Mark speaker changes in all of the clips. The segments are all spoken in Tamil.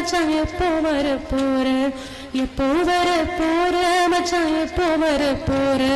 Speaker 1: மச்சான் எப்போ வர போற? எப்போ வர போற? மச்சான் எப்போ வர போற?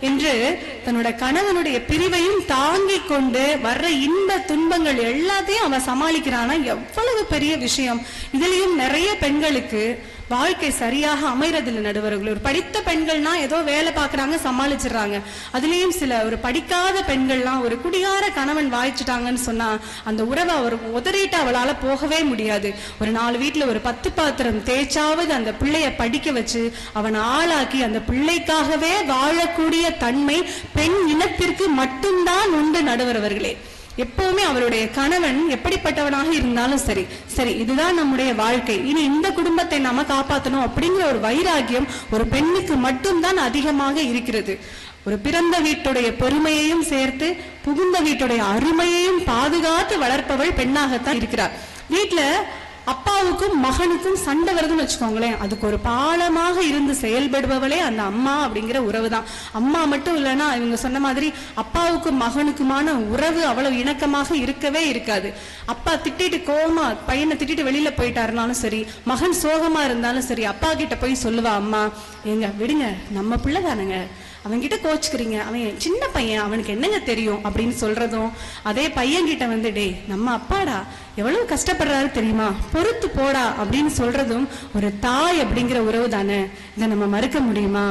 Speaker 1: என்று தன்னோட கணவனுடைய பிரிவையும் தாங்கிக் கொண்டு வர்ற இன்ப துன்பங்கள் எல்லாத்தையும் அவன் சமாளிக்கிறான்னா எவ்வளவு பெரிய விஷயம். இதுலயும் நிறைய பெண்களுக்கு வாழ்க்கை சரியாக அமைறதில்லை நடுவர்கள். ஒரு படித்த பெண்கள்னா ஏதோ வேலை பார்க்குறாங்க சமாளிச்சிடுறாங்க. அதுலேயும் சில ஒரு படிக்காத பெண்கள்லாம் ஒரு குடிகார கணவன் வாய்ச்சிட்டாங்கன்னு சொன்னால் அந்த உறவை அவர் உதறிட்டு அவளால் போகவே முடியாது. ஒரு நாலு வீட்டில் ஒரு பத்து பாத்திரம் தேய்ச்சாவது அந்த பிள்ளைய படிக்க வச்சு அவன் ஆளாக்கி அந்த பிள்ளைக்காகவே வாழக்கூடிய தன்மை பெண் இனத்திற்கு மட்டும்தான் உண்டு நடுவரவர்களே. எப்பவுமே அவருடைய கணவன் எப்படிப்பட்டவனாக இருந்தாலும் சரி சரி இதுதான் நம்முடைய வாழ்க்கை. இனி இந்த குடும்பத்தை நாம காப்பாத்தணும் அப்படிங்கிற ஒரு வைராகியம் ஒரு பெண்ணுக்கு மட்டும்தான் அதிகமாக இருக்கிறது. ஒரு பிறந்த வீட்டுடைய பெருமையையும் சேர்த்து புகுந்த வீட்டுடைய அருமையையும் பாதுகாத்து வளர்ப்பவள் பெண்ணாகத்தான் இருக்கிறார். வீட்டுல அப்பாவுக்கும் மகனுக்கும் சண்டை வருதுன்னு வச்சுக்கோங்களேன். அதுக்கு ஒரு பாலமாக இருந்து செயல்படுபவளே அந்த அம்மா அப்படிங்கிற உறவு தான் அம்மா மட்டும் இல்லைன்னா இவங்க சொன்ன மாதிரி அப்பாவுக்கும் மகனுக்குமான உறவு அவ்வளவு இணக்கமாக இருக்கவே இருக்காது. அப்பா திட்டிட்டு கோமா பையனை திட்டிட்டு வெளியில போயிட்டாருனாலும் சரி மகன் சோகமா இருந்தாலும் சரி அப்பா கிட்ட போய் சொல்லுவா அம்மா ஏங்க விடுங்க நம்ம பிள்ளை தானுங்க. அவன்கிட்ட கோச்சுக்கிறீங்க. அவன் சின்ன பையன் அவனுக்கு என்னங்க தெரியும் அப்படின்னு சொல்றதும் அதே பையன் கிட்ட வந்து டேய் நம்ம அப்பாடா எவ்வளவு கஷ்டப்படுறாரு தெரியுமா? பொறுத்து போடா அப்படின்னு சொல்றதும் ஒரு தாய் அப்படிங்கிற உறவு தானே? இதை நம்ம மறுக்க முடியுமா?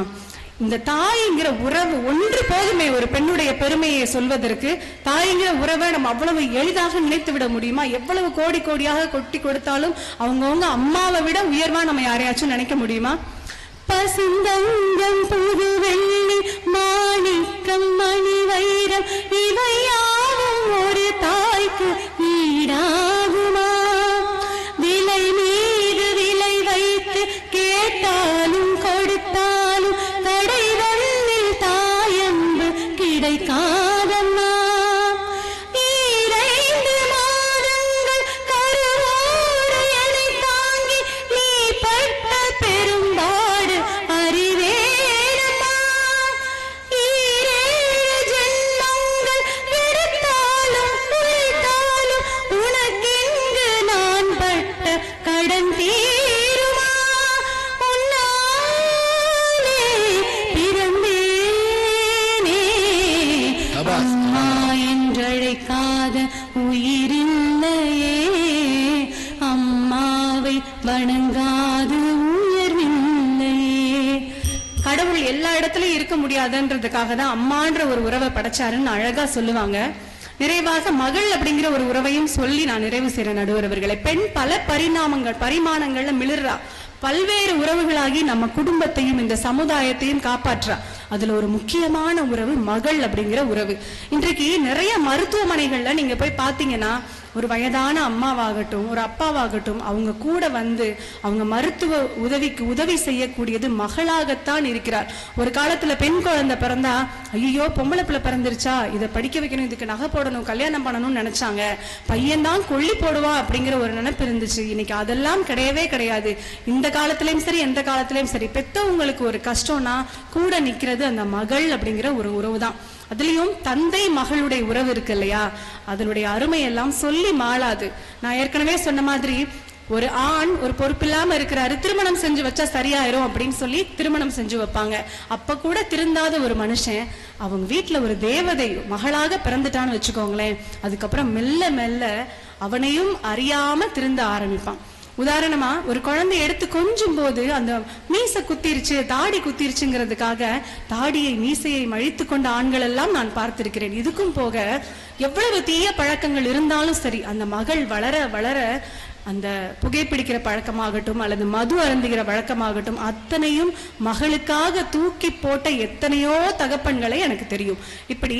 Speaker 1: இந்த தாய்ங்கிற உறவு ஒன்று போதுமே ஒரு பெண்ணுடைய பெருமையை சொல்வதற்கு தாய்ங்கிற உறவை நம்ம அவ்வளவு எளிதாக நினைத்து விட முடியுமா? எவ்வளவு கோடி கோடியாக கொட்டி கொடுத்தாலும் அவங்கவுங்க அம்மாவை விட உயர்வா நம்ம யாரையாச்சும் நினைக்க முடியுமா? பசுந்தங்கம் புது வெள்ளி மாணிக்கம் மணி வைரம் இவையாவும் ஒரு தாய்க்கு ஈடா. முடியாதுன்றதுக்காக தான் அம்மான்ற ஒரு உறவை படைச்சாருன்னு அழகா சொல்லுவாங்க. நிறைவாக மகள் அப்படிங்கிற ஒரு உறவையும் சொல்லி நான் நிறைவு செய்யறேன் நடுவரவர்களை பெண் பல பரிணாமங்கள் பரிமாணங்கள்ல மிளிர்றா. பல்வேறு உறவுகளாகி நம்ம குடும்பத்தையும் இந்த சமுதாயத்தையும் காப்பாற்றா. அதுல ஒரு முக்கியமான உறவு மகள் அப்படிங்கிற உறவு. இன்றைக்கு நிறைய மருத்துவமனைகள்ல நீங்க போய் பாத்தீங்கன்னா ஒரு வயதான அம்மாவாகட்டும் ஒரு அப்பாவாகட்டும் அவங்க கூட வந்து அவங்க மருத்துவ உதவிக்கு உதவி செய்யக்கூடியது மகளாகத்தான் இருக்கிறார். ஒரு காலத்துல பெண் குழந்தை பிறந்தா ஐயோ பொம்பளை பிள்ளை பிறந்துருச்சா? இதை படிக்க வைக்கணும் இதுக்கு நகை போடணும் கல்யாணம் பண்ணணும்னு நினைச்சாங்க. பையன்தான் கொல்லி போடுவான் அப்படிங்கிற ஒரு நினைப்பு இருந்துச்சு. இன்னைக்கு அதெல்லாம் கிடையவே கிடையாது. இந்த காலத்திலயும் சரி எந்த காலத்திலயும் சரி. பெத்தவங்களுக்கு ஒரு கஷ்டம்னா கூட நிக்கிறது அந்த மகள் அப்படிங்கிற ஒரு உறவு தான் அதுலயும் தந்தை மகளுடைய உறவு இருக்கு இல்லையா? அதனுடைய அருமை எல்லாம் சொல்லி மாளாது. நான் ஏற்கனவே சொன்ன மாதிரி ஒரு ஆண் ஒரு பொறுப்பில்லாம இருக்கிறாரு திருமணம் செஞ்சு வச்சா சரியாயிரும் அப்படின்னு சொல்லி திருமணம் செஞ்சு வைப்பாங்க. அப்ப கூட திருந்தாத ஒரு மனுஷன் அவங்க வீட்டுல ஒரு தேவதை மகளாக பிறந்துட்டான்னு வச்சுக்கோங்களேன் அதுக்கப்புறம் மெல்ல மெல்ல அவனையும் அறியாம திருந்த ஆரம்பிப்பான். உதாரணமா ஒரு குழந்தை எடுத்து கொஞ்சும் போது அந்த மீசை குத்திருச்சு தாடி குத்திருச்சுங்கிறதுக்காக தாடியை மீசையை மழித்து கொண்ட ஆண்கள் எல்லாம் நான் பார்த்திருக்கிறேன். இதுக்கும் போக எவ்வளவு தீய பழக்கங்கள் இருந்தாலும் சரி அந்த மகள் வளர வளர அந்த புகைப்பிடிக்கிற பழக்கமாகட்டும் அல்லது மது அருந்துகிற வழக்கமாகட்டும் அத்தனையும் மகளுக்காக தூக்கி போட்ட எத்தனையோ தகப்பன்களை எனக்கு தெரியும். இப்படி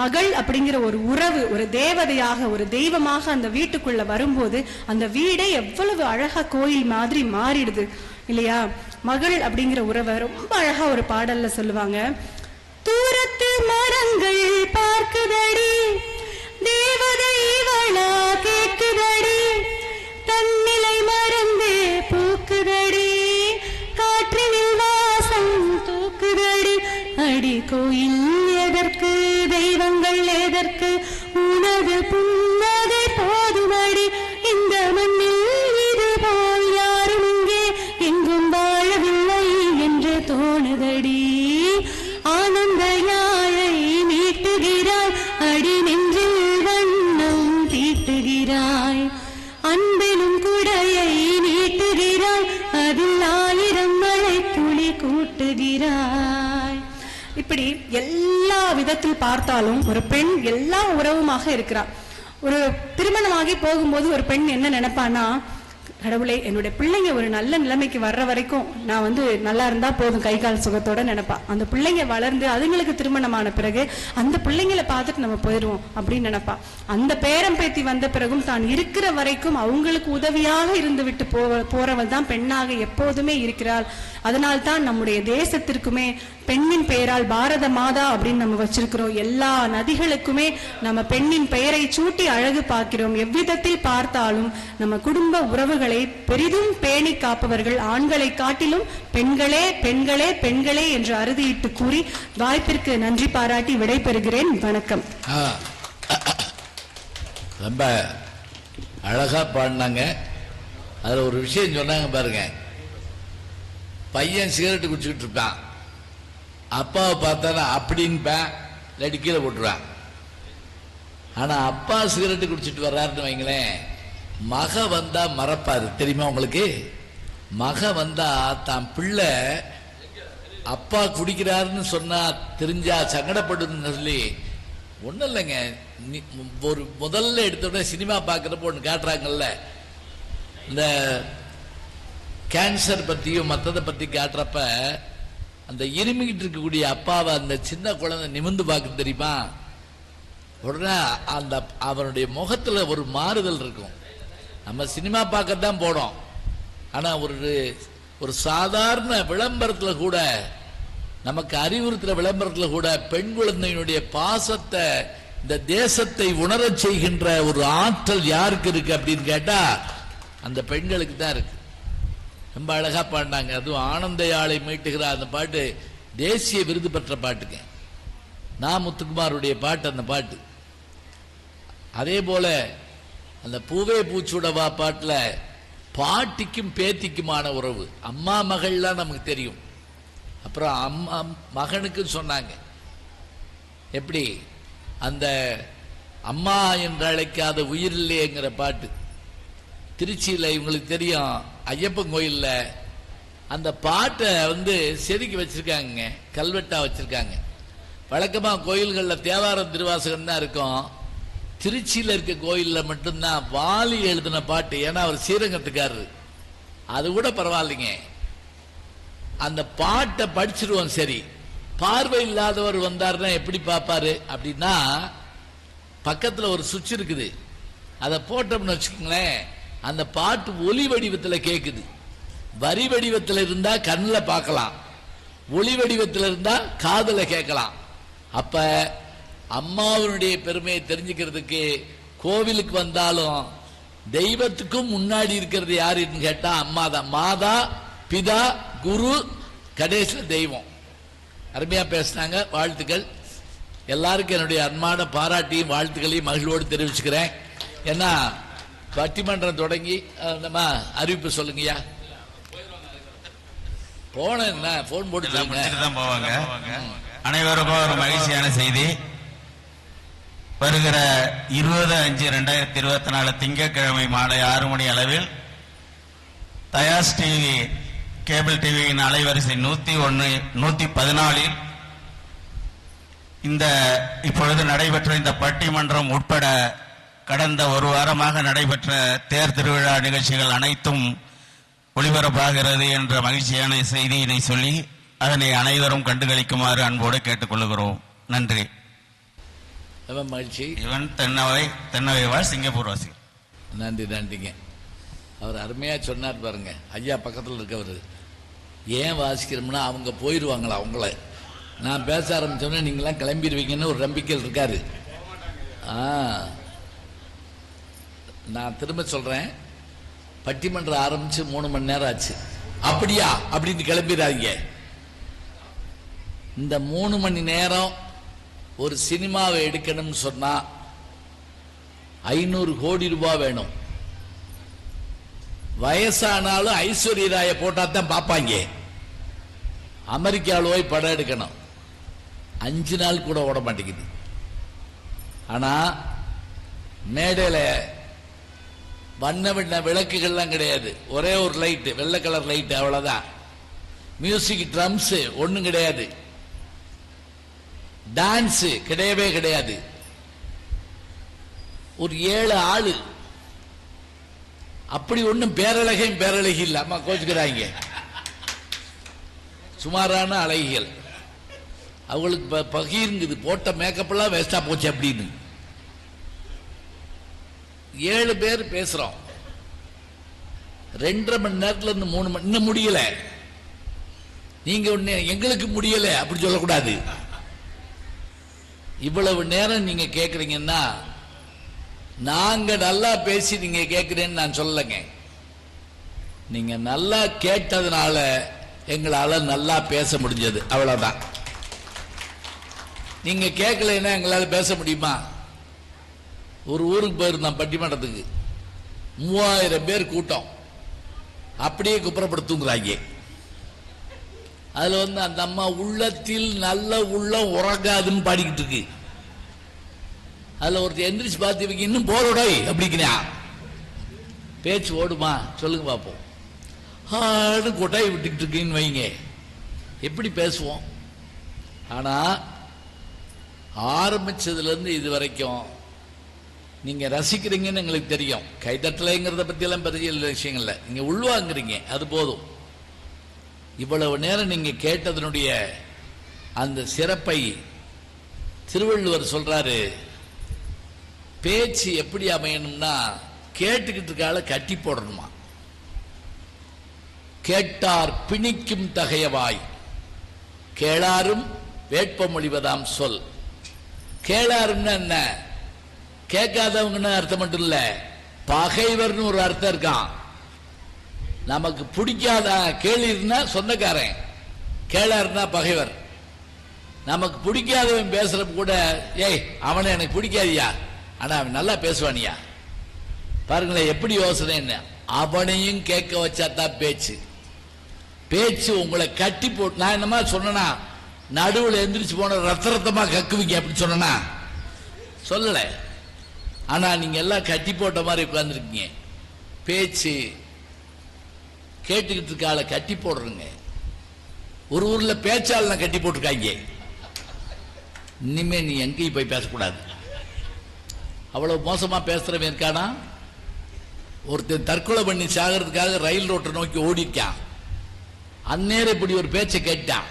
Speaker 1: மகள் அப்படிங்கிற ஒரு உறவு ஒரு தேவதையாக ஒரு தெய்வமாக அந்த வீட்டுக்குள்ள வரும்போது அந்த வீடே எவ்வளவு அழகா கோயில் மாதிரி மாறிடுது. இல்லையா? மகள் அப்படிங்கிற உறவை ரொம்ப அழகா ஒரு பாடல்ல சொல்லுவாங்க. தூரத்து மரங்கள் பார்க்குதடி தேவதை இவளா கேட்குதடி. கோயில் உறவுமாக இருக்கிறார். ஒரு திருமணமாகி போகும்போது ஒரு பெண் என்ன நினைப்பானா கடவுளே என்னுடைய பிள்ளைங்க ஒரு நல்ல நிலைமைக்கு வர்ற வரைக்கும் நான் வந்து நல்லா இருந்தா போதும் கை கால் சுகத்தோட நினைப்பா. அந்த பிள்ளைங்க வளர்ந்து அதுங்களுக்கு திருமணமான பிறகு அந்த பிள்ளைங்களை பார்த்துட்டு நம்ம போயிடுவோம் அப்படின்னு நினைப்பா. அந்த பேரம் பேத்தி வந்த பிறகும் தான் இருக்கிற வரைக்கும் அவங்களுக்கு உதவியாக இருந்து விட்டு போ போறவள் தான் பெண்ணாக எப்போதுமே இருக்கிறாள். அதனால் தான் நம்முடைய தேசத்திற்குமே பெண்ணின் பெயரால் பாரத மாதா அப்படின்னு நம்ம வச்சிருக்கிறோம். எல்லா நதிகளுக்குமே நம்ம பெண்ணின் பெயரை சூட்டி அழகு பார்க்கிறோம். எவ்விதத்தில் பார்த்தாலும் நம்ம குடும்ப உறவுகள் பெரிதும் பேணி காப்பவர்கள் ஆண்களை காட்டிலும் பெண்களே பெண்களே பெண்களே என்று அறுதியிட்டு கூறி வாய்ப்பிற்கு நன்றி பாராட்டி விடைபெறுகிறேன். வணக்கம்.
Speaker 2: ரொம்ப அழகா பாடினாங்க. அதுல ஒரு விஷயம் சொன்னாங்க பாருங்க. பையன் சிகரெட் குடிச்சுக்கிட்டு இருப்பான். அப்பாவை பார்த்தானா அப்படின்பேன். இல்லாட்டி கீழே போட்டுருவான். ஆனா அப்பா சிகரெட் குடிச்சிட்டு வர்றாருன்னு வைங்களேன். மக வந்தா மறப்பாரு. தெரியுமா உங்களுக்கு? மக வந்தா தான் பிள்ளை அப்பா குடிக்கிறாருன்னு சொன்னா தெரிஞ்சா சங்கடப்படுதுன்னு சொல்லி ஒன்றும் இல்லைங்க. ஒரு முதல்ல எடுத்தோடனே சினிமா பார்க்குறப்ப ஒன்று காட்டுறாங்கல்ல. இந்த கேன்சர் பற்றியும் மற்றதை பற்றி காட்டுறப்ப அந்த இருமிக்கிட்டு இருக்கக்கூடிய அப்பாவை அந்த சின்ன குழந்தை நிமிந்து பார்க்க தெரியுமா? உடனே அந்த அவனுடைய முகத்தில் ஒரு மாறுதல் இருக்கும். நம்ம சினிமா பார்க்க தான் போனோம் ஆனா ஒரு ஒரு சாதாரண விளம்பரத்தில் கூட நமக்கு அறிவுறுத்துற விளம்பரத்தில் கூட பெண் குழந்தையினுடைய பாசத்தை இந்த தேசத்தை உணரச் செய்கின்ற ஒரு ஆற்றல் யாருக்கு இருக்கு அப்படின்னு கேட்டா அந்த பெண்களுக்கு தான் இருக்கு. ரொம்ப அழகா பாடினாங்க. அதுவும் ஆனந்தையாளை மீட்டுகிற அந்த பாட்டு தேசிய விருது பெற்ற பாட்டுங்க. நா முத்துக்குமாருடைய பாட்டு அந்த பாட்டு. அதே போல அந்த பூவே பூச்சுடவா பாட்டில் பாட்டிக்கும் பேத்திக்குமான உறவு. அம்மா மகள்லாம் நமக்கு தெரியும். அப்புறம் அம்மா மகனுக்குன்னு சொன்னாங்க. எப்படி? அந்த அம்மா என்று அழைக்காத உயிரில்லையேங்கிற பாட்டு. திருச்சியில் இவங்களுக்கு தெரியும் ஐயப்பன் கோயிலில் அந்த பாட்டை வந்து செதுக்கி வச்சுருக்காங்க கல்வெட்டா வச்சுருக்காங்க. வழக்கமாக கோயில்களில் தேவாரம் திருவாசகம் தான் இருக்கும். திருச்சியில் இருக்க கோயிலில் மட்டும்தான் வாலி எழுதின பாட்டு. ஏன்னா அவர் ஸ்ரீரங்கத்துக்காரரு. அது கூட பரவாயில்லைங்க. அந்த பாட்டை படிச்சிருவோம் சரி. பார்வை இல்லாதவர் வந்தார்னா எப்படி பார்ப்பாரு? அப்படின்னா பக்கத்தில் ஒரு சுவிட்ச் இருக்குது. அதை போட்டோம்னு வச்சுக்கோங்களேன். அந்த பாட்டு ஒலி வடிவத்தில் கேட்குது வரி வடிவத்தில் இருந்தால் கண்ணில் பார்க்கலாம். ஒளி வடிவத்தில் இருந்தால் காதில் கேட்கலாம். அப்போ அம்மாவினுடைய பெருமையை தெரிஞ்சுக்கிறதுக்கு கோவிலுக்கு வந்தாலும் தெய்வத்துக்கும் முன்னாடி இருக்கிறது யாருன்னு கேட்டா அம்மா தான் மாதா பிதா குரு கடைசியில் தெய்வம். அருமையா பேசினாங்க. வாழ்த்துக்கள். எல்லாருக்கும் என்னுடைய அன்பான பாராட்டியும் வாழ்த்துக்களையும் மகிழ்வோடு தெரிவிச்சுக்கிறேன். ஏன்னா பட்டிமன்றம் தொடங்கி நம்ம அறிவிப்பு சொல்லுங்கய்யா. போன என்ன போன் போட்டு
Speaker 3: எல்லாம் தான் போவாங்க. அனைவருக்கும் ஒரு மகிழ்ச்சியான செய்தி. வருகிற இருபது அஞ்சு ரெண்டாயிரத்தி இருபத்தி நாலு திங்கட்கிழமை மாலை ஆறு மணி அளவில் தயாஸ் டிவி கேபிள் டிவியின் அலைவரிசை நூத்தி ஒன்று நூத்தி பதினாலில் இந்த இப்பொழுது நடைபெற்ற இந்த பட்டிமன்றம் உட்பட கடந்த ஒரு வாரமாக நடைபெற்ற தேர் திருவிழா நிகழ்ச்சிகள் அனைத்தும் ஒளிபரப்பாகிறது என்ற மகிழ்ச்சியான செய்தியினை சொல்லி அதனை அனைவரும் கண்டுகளிக்குமாறு அன்போடு கேட்டுக்கொள்கிறோம். நன்றி.
Speaker 2: மகிழ்ச்சி.
Speaker 3: இவன் தென்னவை வாழ் சிங்கப்பூர் வாசி.
Speaker 2: நன்றி நன்றிங்க. அவர் அருமையா சொன்னார் பாருங்க. ஐயா பக்கத்தில் இருக்கவர். ஏன் வாசிக்கிறோம்னா அவங்க போயிடுவாங்களா அவங்கள? நான் பேச ஆரம்பிச்சோன்னே நீங்களாம் கிளம்பிடுவீங்கன்னு ஒரு நம்பிக்கையில் இருக்காரு. ஆ. நான் திரும்ப சொல்றேன். பட்டிமன்றம் ஆரம்பிச்சு மூணு மணி நேரம் ஆச்சு. அப்படியா? அப்படின்னு கிளம்பிடாதீங்க இந்த மூணு மணி நேரம் ஒரு சினிமாவை எடுக்கணும்னு சொன்னா ஐநூறு கோடி ரூபாய் வேணும். வயசானாலும் ஐஸ்வர்ய ராய போட்டால் தான் பார்ப்பாங்க. அமெரிக்காவில் போய் படம் எடுக்கணும். அஞ்சு நாள் கூட ஓட மாட்டேங்குது. ஆனா மேடையில் வண்ண வண்ண விளக்குகள்லாம் கிடையாது. ஒரே ஒரு லைட்டு வெள்ளை கலர் லைட்டு அவ்வளோதான் மியூசிக் ட்ரம்ஸு ஒன்றும் கிடையாது. டான்ஸ் கிடையவே கிடையாது. ஒரு ஏழு ஆளு. அப்படி ஒன்றும் பேரழகையும் பேரழகி இல்லாம அம்மா கோச்சுக்கிறாங்க. சுமாரான அழகிகள். அவங்களுக்கு ப- போட்ட மேக்கப் எல்லாம் வேஸ்டா போச்சு அப்படின்னு. ஏழு பேர் பேசுறோம். ரெண்டரை மணி நேரத்துல இருந்து மூணு மணி இன்னும் முடியல. நீங்க ஒன்னு எங்களுக்கு முடியல. அப்படி சொல்லக்கூடாது. இவ்வளவு நேரம் நீங்க கேக்குறீங்கன்னா நாங்க நல்லா பேசி நீங்க கேட்குறேன்னு நான் சொல்லலைங்க. நீங்க நல்லா கேட்டதுனால எங்களால நல்லா பேச முடிஞ்சது. அவ்வளவுதான். நீங்க கேட்கலைன்னா எங்களால் பேச முடியுமா? ஒரு ஊருக்கு போயிருந்தோம் பட்டிமன்றத்துக்கு. மூவாயிரம் பேர் கூட்டம். அப்படியே குப்புறப்பட்டு தூங்குறாங்க அதுல வந்து அந்த அம்மா உள்ளத்தில் நல்ல உள்ளம் உறங்காதுன்னு பாடிக்கிட்டு இருக்கு. அதுல ஒருத்தர் எந்திரிச்சு பார்த்து இவங்க இன்னும் போறோடை அப்படிங்கிறா. பேச்சு ஓடுமா? சொல்லுங்க பார்ப்போம் ஆடு கொட்டாய் விட்டுக்கிட்டு இருக்கீன்னு வைங்க. எப்படி பேசுவோம்? ஆனா ஆரம்பிச்சதுல இருந்து இது வரைக்கும் நீங்க ரசிக்கிறீங்கன்னு எங்களுக்கு தெரியும். கைதட்டலைங்கிறத பத்தி எல்லாம் பெரிய விஷயங்கள் இல்லை நீங்க உள்வாங்குறீங்க அது போதும். இவ்வளவு நேரம் நீங்க கேட்டதனுடைய அந்த சிறப்பை திருவள்ளுவர் சொல்றாரு. பேச்சு எப்படி அமையணும்னா கேட்டுக்கிட்டு இருக்கால கட்டி போடணுமா? கேட்டார் பிணிக்கும் தகையவாய். கேளாரும் வேட்பமொழிவதாம் சொல். கேளாருன்னா என்ன? கேட்காதவங்கன்னு அர்த்தம் மட்டும் இல்லை. பகைவர்னு ஒரு அர்த்தம் இருக்கான். நமக்கு பிடிக்காத கேள்வினா சொந்தக்காரன். கேளாருன்னா பகைவர். நமக்கு பிடிக்காதவன் பேசுறப்ப கூட ஏய் அவனை எனக்கு பிடிக்காதியா? ஆனா அவன் நல்லா பேசுவானியா? பாருங்களேன் எப்படி யோசனை என்ன அவனையும் கேட்க வச்சா தான் பேச்சு. பேச்சு உங்களை கட்டி போட்டு நான் என்னமா சொன்னா நடுவில் எந்திரிச்சு போன ரத்த ரத்தமா கக்குவிங்க அப்படின்னு சொன்னா சொல்லலை. ஆனா நீங்க எல்லாம் கட்டி போட்ட மாதிரி உட்கார்ந்துருக்கீங்க. பேச்சு கேட்டுக்கிட்டு இருக்க ஆளை கட்டி போடுறங்க. ஒரு ஊர்ல பேச்சாளனை கட்டி போட்டிருக்காங்க. இனிமே நீ எங்கேயும் போய் பேசக்கூடாது. அவ்வளவு மோசமா பேசுறவன் இருக்கானா? ஒருத்தன் தற்கொலை பண்ணி சாகிறதுக்காக ரயில் ரோட்டை நோக்கி ஓடிட்டான் அந்நேரம் இப்படி ஒரு பேச்சை கேட்டான்.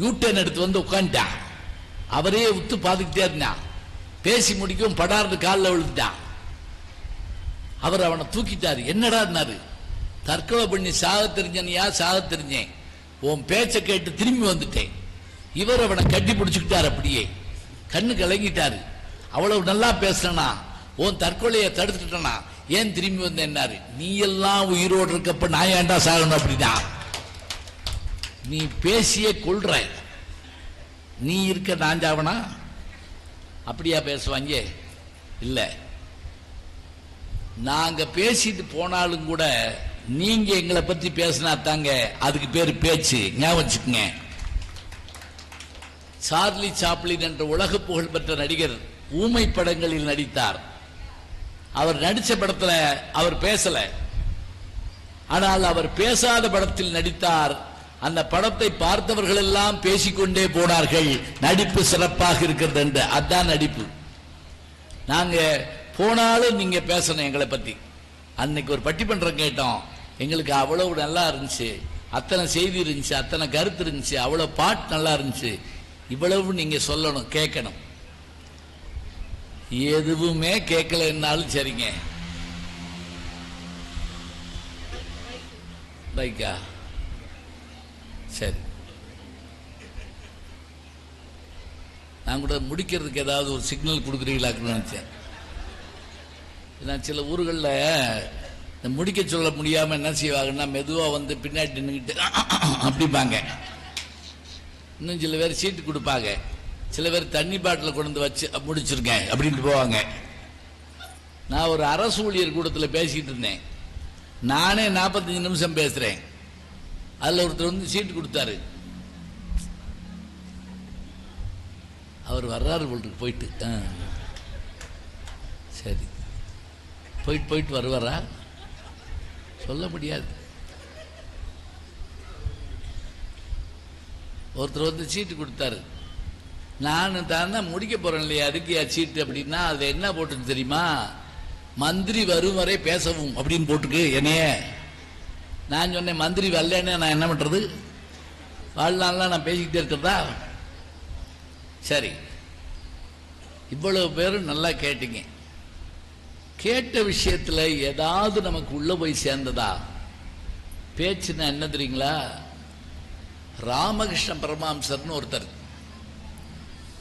Speaker 2: யூட்டர்ன் எடுத்து வந்து உட்காந்துட்டான் அவரே உத்து பார்த்துக்கிட்டே இருந்தான். பேசி முடிக்கும் படார்னு காலில் விழுந்துட்டான். அவர் அவனை தூக்கிட்டாரு. என்னடான்னாரு தற்கொலை பண்ணி சாக தெரிஞ்சனியா சாக தெரிஞ்சேன். உன் பேச்சை கேட்டு திரும்பி வந்துட்டேன். இவர் அவனை கட்டி பிடிச்சுக்கிட்டார் அப்படியே. கண்ணு கலங்கிட்டாரு. அவ்வளவு நல்லா பேசுனா உன் தற்கொலையை தடுத்துட்டனா? ஏன் திரும்பி வந்தேன்னாரு. நீ எல்லாம் உயிரோடு இருக்கப்ப நான் ஏன்டா சாகணும் அப்படின்னா? நீ பேசியே கொள்ற நீ இருக்க நான் சாவனா? அப்படியா பேசுவாங்க? இல்லை. நாங்கள் பேசிட்டு போனாலும் கூட நீங்க எங்களை பத்தி பேசினா தாங்க அதுக்கு பேர் பேச்சு. ஞாபகம் சார்லி சாப்ளின் என்ற உலக புகழ்பெற்ற நடிகர் ஊமை படங்களில் நடித்தார். அவர் நடிச்ச படத்துல அவர் பேசல. ஆனால் அவர் பேசாத படத்தில் நடித்தார். அந்த படத்தை பார்த்தவர்கள் எல்லாம் பேசிக்கொண்டே போனார்கள். நடிப்பு சிறப்பாக இருக்கிறது என்று. அதான் நடிப்பு. நாங்க போனாலும் நீங்க பேசணும் எங்களை பத்தி. அன்னைக்கு ஒரு பட்டிமன்றம் கேட்டோம். எங்களுக்கு அவ்வளவு நல்லா இருந்துச்சு. அத்தனை செய்தி இருந்துச்சு அத்தனை கருத்து இருந்துச்சு அவ்வளோ பாட்டு நல்லா இருந்துச்சு. இவ்வளவு நீங்கள் சொல்லணும் கேட்கணும். எதுவுமே கேட்கலன்னாலும் சரிங்க. பைக்கா? சரி. நான் கூட முடிக்கிறதுக்கு ஏதாவது ஒரு சிக்னல் கொடுக்குறீங்களாக்குன்னு நினச்சேன். நான் சில ஊர்களில் இந்த முடிக்க சொல்ல முடியாம என்ன செய்வாங்கன்னா மெதுவா வந்து பின்னாடி நின்றுக்கிட்டு அப்படிப்பாங்க. இன்னும் சில பேர் சீட்டு கொடுப்பாங்க. சில பேர் தண்ணி பாட்டில் கொண்டு வந்து வச்சு முடிச்சிருக்கேன் அப்படின்ட்டு போவாங்க. நான் ஒரு அரசு ஊழியர் கூடத்தில் பேசிக்கிட்டு இருந்தேன். நானே நாற்பத்தஞ்சு நிமிஷம் பேசுறேன். அதில் ஒருத்தர் வந்து சீட்டு கொடுத்தாரு. அவர் வர்றாரு போல் போயிட்டு. ஆ. சரி. போயிட்டு போயிட்டு வருவாரா? சொல்ல முடியாது. ஒருத்தர் வந்து சீட்டு கொடுத்தாரு. நான் தான் தான் முடிக்க போறேன் இல்லையா? அதுக்கு சீட்டு அப்படின்னா அது என்ன போட்டுருக்கு தெரியுமா? மந்திரி வரும் வரை பேசவும் அப்படின்னு போட்டுருக்கு என்னைய. நான் சொன்னேன் மந்திரி வரலன்னு நான் என்ன பண்றது? வாழ்நாள்லாம் நான் பேசிக்கிட்டே இருக்கிறதா? சரி. இவ்வளவு பேரும் நல்லா கேட்டீங்க. கேட்ட விஷயத்தில் ஏதாவது நமக்கு உள்ளே போய் சேர்ந்ததா? பேச்சுன்னா என்ன தெரியுங்களா? ராமகிருஷ்ண பரமாம்சர்னு ஒருத்தர்.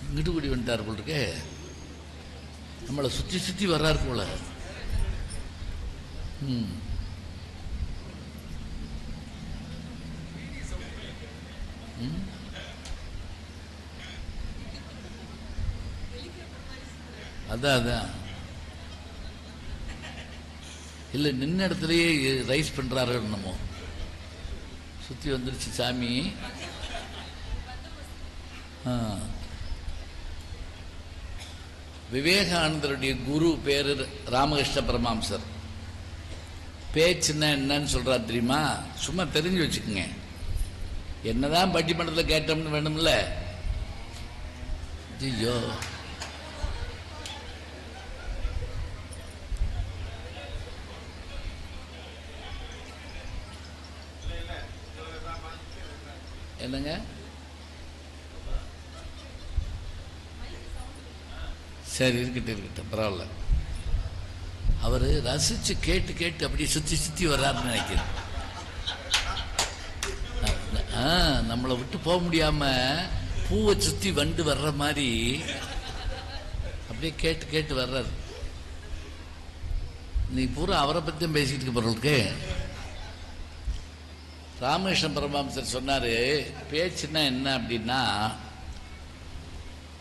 Speaker 2: இங்கிட்டு கூடி வந்துட்டார் போல் இருக்கே நம்மளை சுற்றி சுற்றி வர்றாரு போல. ம். ம். அதான் அதான். இல்ல நின்ன இடத்துலயே ரைஸ் பண்றாரு என்னமோ. சுத்தி வந்துருச்சு சாமி. விவேகானந்தருடைய குரு பேரு ராமகிருஷ்ண பரமாம்சர். பேச்சுன்னா என்னன்னு சொல்றாரு தெரியுமா? சும்மா தெரிஞ்சு வச்சுக்கோங்க. என்னதான் பட்டிமன்றத்தில் கேட்டோம்னு வேணும்ல. ஐயோ என்னங்க? சரி இருக்கட்டும் இருக்கட்டும் பரவாயில்ல. அவரு ரசிச்சு கேட்டு கேட்டு அப்படியே சுத்தி சுத்தி வர்றாருன்னு நினைக்கிறேன். ஆ, நம்மளை விட்டு போக முடியாம பூவை சுத்தி வண்டு வர்ற மாதிரி அப்படியே கேட்டு கேட்டு வர்றாரு. நீ பூரா அவரை பத்தியும் பேசிட்டு இருக்க பொருளுக்கு ராமகிருஷ்ண பரமஹம்சர் சொன்னாரு பேச்சுன்னா என்ன அப்படின்னா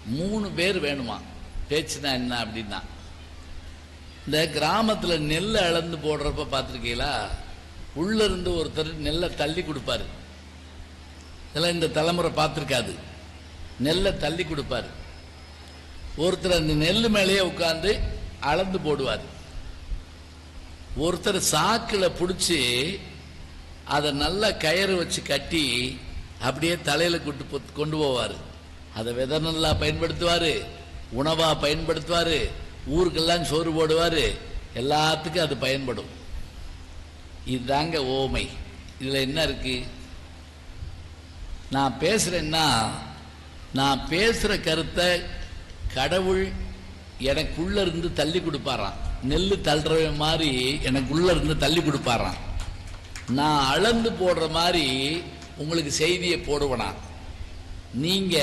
Speaker 2: மூணு பேர் வேணுமா? பேச்சுனா என்ன அப்படின்னா. இந்த கிராமத்துல நெல்லை அளந்து போடுறப்ப பார்த்துருக்கீங்களா? உள்ள இருந்து ஒருத்தர் நெல்லை தள்ளி கொடுப்பாரு. இதெல்லாம் இந்த தலைமுறை பார்த்துருக்காது. நெல்லை தள்ளி கொடுப்பாரு. ஒருத்தர் அந்த நெல் மேலேயே உட்காந்து அளந்து போடுவார். ஒருத்தர் சாக்கில் பிடிச்சி அதை நல்லா கயிறு வச்சு கட்டி அப்படியே தலையில கொண்டு கொண்டு போவார். அதை விதை நல்லா பயன்படுத்துவார். உணவாக பயன்படுத்துவார். ஊருக்கெல்லாம் சோறு போடுவார். எல்லாத்துக்கும் அது பயன்படும். இதுதாங்க ஓமை. இதில் என்ன இருக்கு? நான் பேசுகிறேன்னா நான் பேசுகிற கருத்தை கடவுள் எனக்குள்ளே இருந்து தள்ளி கொடுப்பாராம். நெல் தள்ளுறவன் மாதிரி எனக்குள்ளே இருந்து தள்ளி கொடுப்பாரான் நான் அளந்து போடுற மாதிரி உங்களுக்கு செய்தியை போடுவனா? நீங்க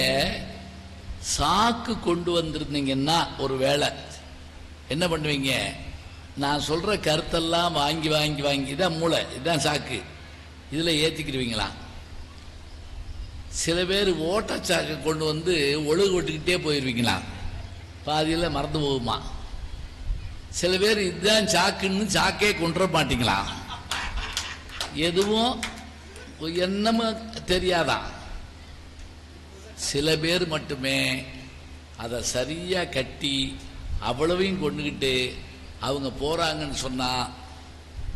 Speaker 2: சாக்கு கொண்டு வந்திருந்தீங்கன்னா ஒரு வேலை என்ன பண்ணுவீங்க? நான் சொல்ற கருத்தெல்லாம் வாங்கி வாங்கி வாங்கி. இதான் மூளை இதுதான் சாக்கு. இதில் ஏற்றிக்கிடுவீங்களா சில பேர் ஓட்டச்சாக்கை கொண்டு வந்து ஒழுகு விட்டுக்கிட்டே போயிடுவீங்களா பாதியில் மறந்து போகுமா? சில பேர் இதுதான் சாக்குன்னு சாக்கே கொண்டு வர மாட்டீங்களா? எதுவும் என்னமோ தெரியாதான் சில பேர் மட்டுமே அதை சரியா கட்டி அவ்வளவையும் கொண்டுகிட்டு அவங்க போறாங்கன்னு சொன்னா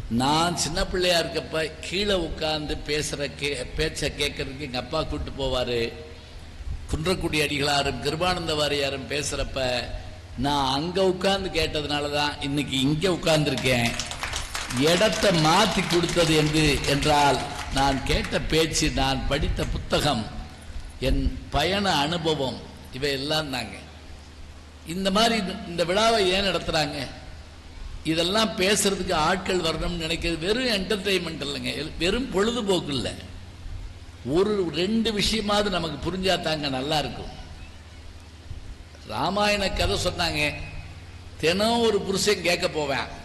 Speaker 2: நான் சின்ன பிள்ளையா இருக்கப்ப கீழே உட்காந்து பேசுற கே பேச்சை கேட்கறதுக்கு எங்க அப்பா கூட்டு போவாரு. குன்றக்குடி அடிகளாரும் கிருபானந்த வாரியாரும் பேசுறப்ப நான் அங்க உட்கார்ந்து கேட்டதுனால தான் இன்னைக்கு இங்க உட்கார்ந்துருக்கேன். இடத்தை மாத்தி கொடுத்தது என்று என்றால் நான் கேட்ட பேச்சு நான் படித்த புத்தகம் என் பயண அனுபவம் இவையெல்லாம் தாங்க. இந்த மாதிரி இந்த- இந்த விழாவை ஏன் நடத்துறாங்க? இதெல்லாம் பேசுறதுக்கு ஆட்கள் வரணும்னு நினைக்கிறது வெறும் என்டர்டெயின்மெண்ட் இல்லைங்க. வெறும் பொழுதுபோக்கு இல்லை. ஒரு ரெண்டு விஷயமாவது நமக்கு புரிஞ்சா தாங்க நல்லா இருக்கும். ராமாயண கதை சொன்னாங்க தினம் ஒரு புருஷன் கேட்க போவேன்.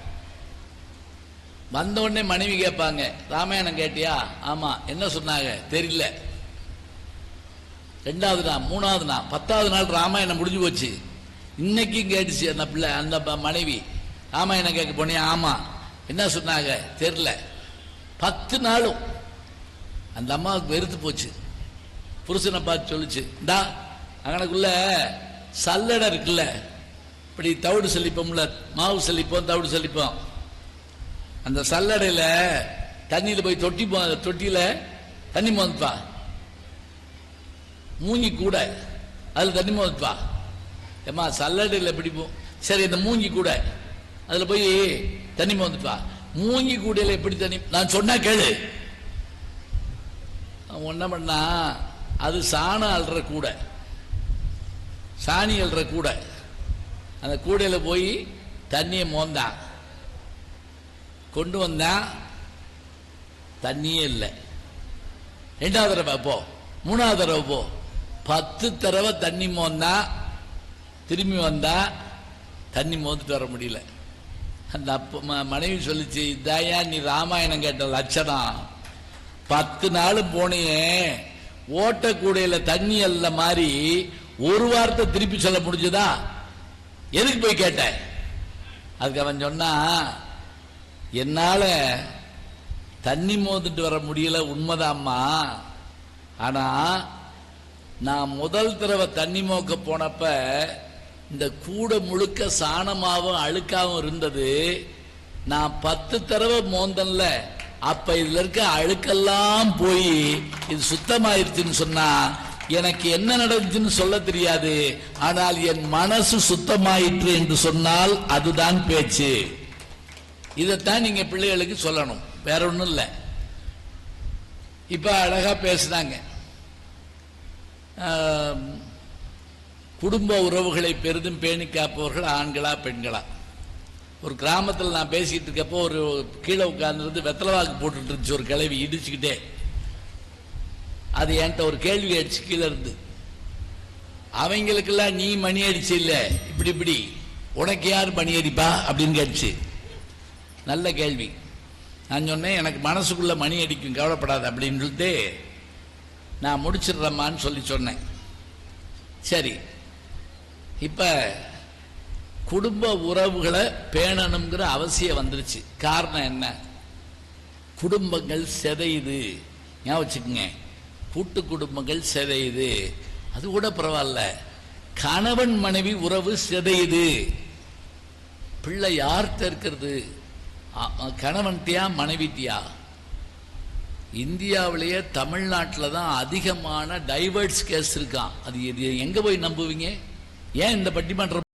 Speaker 2: வந்த உடனே மனைவி கேட்பாங்க ராமாயணம் கேட்டியா? ஆமா. என்ன சொன்னாங்க? தெரியல. ரெண்டாவது நாள் மூணாவது நாள் பத்தாவது நாள் ராமாயணம் முடிஞ்சு போச்சு. இன்னைக்கும் கேட்டுச்சு அந்த பிள்ளை அந்த மனைவி. ராமாயணம் கேட்க போனே ஆமா. என்ன சொன்னாங்க? தெரியல. பத்து நாளும் அந்த அம்மாவுக்கு வெறுத்து போச்சு. புருஷனை பார்த்து சொல்லுச்சு இந்தா அங்கனக்குள்ள சல்லடை இருக்குல்ல இப்படி தவிடு செழிப்போம்ல மாவு செழிப்போம் தவிடு செழிப்போம் அந்த சல்லடையில தண்ணியில போய் தொட்டி போ- தொட்டியில தண்ணி மோந்துப்பா. மூங்கி கூட அதில் தண்ணி மோதுப்பா ஏமா சல்லடையில் பிடிப்போம் சரி இந்த மூங்கி கூட அதில் போய் தண்ணி மோந்துப்பா. மூங்கி கூடையில் எப்படி தண்ணி நான் சொன்னா கேளு. அவன் என்ன பண்ணா அது சாணம் அல்ற கூடை சாணி அல்ற கூடை அந்த கூடையில் போய் தண்ணியை மோந்தான் கொண்டு வந்தான் தண்ணியே இல்லை. ரெண்டாவது தடவை போ. மூணாவது தடவை போ. பத்து தடவை தண்ணி மோந்தா திரும்பி வந்தா தண்ணி மோந்துட்டு வர முடியல. அந்த அப்போ ம- மனைவி சொல்லிச்சு இதாயா நீ ராமாயணம் கேட்ட லட்சணம். பத்து நாள் போனையே ஓட்டக்கூடையில தண்ணி அல்ல மாதிரி ஒரு வார்த்தை திருப்பி சொல்ல முடிஞ்சதா? எதுக்கு போய் கேட்ட? அதுக்கு அவன் சொன்னா என்னால தண்ணி மோந்துட்டு வர முடியல உண்மைதாம்மா. ஆனா நான் முதல் தடவை தண்ணி மோக்க போனப்ப இந்த கூடை முழுக்க சாணமாகவும் அழுக்காகவும் இருந்தது. நான் பத்து தடவை மோந்தன்ல அப்ப இதுல இருக்க அழுக்கெல்லாம் போய் இது சுத்தமாயிருச்சுன்னு சொன்னா எனக்கு என்ன நடந்துச்சுன்னு சொல்ல தெரியாது. ஆனால் என் மனசு சுத்தமாயிற்று என்று சொன்னால் அதுதான் பேச்சு. இதைத்தான் நீங்க பிள்ளைகளுக்கு சொல்லணும். வேற ஒன்றும் இல்லை. இப்போ அழகா பேசுனாங்க குடும்ப உறவுகளை பெரிதும் பேணி காப்பவர்கள் ஆண்களா பெண்களா? ஒரு கிராமத்தில் நான் பேசிக்கிட்டு இருக்கப்போ ஒரு கீழே உட்கார்ந்துருந்து வெத்தலவாக்கு போட்டுட்டு இருந்துச்சு ஒரு கிளவி இடிச்சுக்கிட்டே. அது என்கிட்ட ஒரு கேள்வி அடிச்சு கீழே இருந்து. அவங்களுக்கெல்லாம் நீ மணி அடிச்சு இல்லை இப்படி இப்படி. உனக்கு யார் மணி அடிப்பா? அப்படின்னு கேட்டுச்சு. நல்ல கேள்வி. நான் சொன்னேன் எனக்கு மனசுக்குள்ளே மணி அடிக்கும் கவலைப்படாத அப்படின்னு சொல்லிட்டு நான் முடிச்சிடுறேம்மான்னு சொல்லி சொன்னேன். சரி. இப்போ குடும்ப உறவுகளை பேணணுங்கிற அவசியம் வந்துருச்சு. காரணம் என்ன? குடும்பங்கள் சிதையுது. ஞாபகம் வச்சுக்கோங்க. கூட்டு குடும்பங்கள் சிதையுது. அது கூட பரவாயில்ல. கணவன் மனைவி உறவு சிதையுது. பிள்ளை யார்கிட்ட இருக்கிறது? கணவன் அ- மனைவிட்டியா? இந்தியாவிலேயே தமிழ்நாட்டில் தான் அதிகமான டைவர்ஸ் கேஸ் இருக்கான் அது எங்கே எங்க போய் நம்புவீங்க? ஏன் இந்த பட்டிமன்றம்